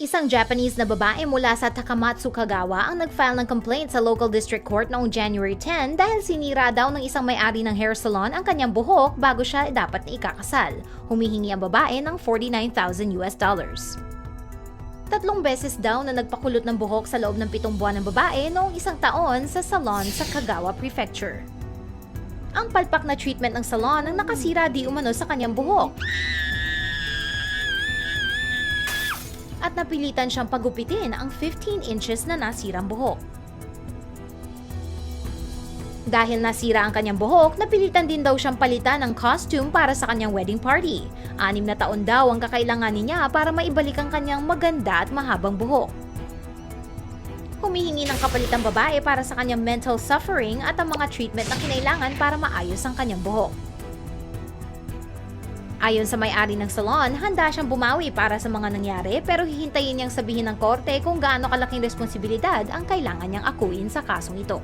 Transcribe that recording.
Isang Japanese na babae mula sa Takamatsu, Kagawa ang nag-file ng complaint sa local district court noong January 10 dahil sinira daw ng isang may-ari ng hair salon ang kanyang buhok bago siya dapat na ikakasal. Humihingi ang babae ng 49,000 US dollars. Tatlong beses daw na nagpakulot ng buhok sa loob ng pitong buwan ng babae noong isang taon sa salon sa Kagawa Prefecture. Ang palpak na treatment ng salon ang nakasira di umano sa kanyang buhok napilitan siyang pagupitin ang 15 inches na nasirang buhok. Dahil nasira ang kanyang buhok, napilitan din daw siyang palitan ng costume para sa kanyang wedding party. Anim na taon daw ang kakailanganin niya para maibalik ang kanyang maganda at mahabang buhok. Humihingi ng kapalitang babae para sa kanyang mental suffering at ang mga treatment na kinailangan para maayos ang kanyang buhok. Ayon sa may-ari ng salon, handa siyang bumawi para sa mga nangyari pero hihintayin niyang sabihin ng korte kung gaano kalaking responsibilidad ang kailangan niyang akuin sa kasong ito.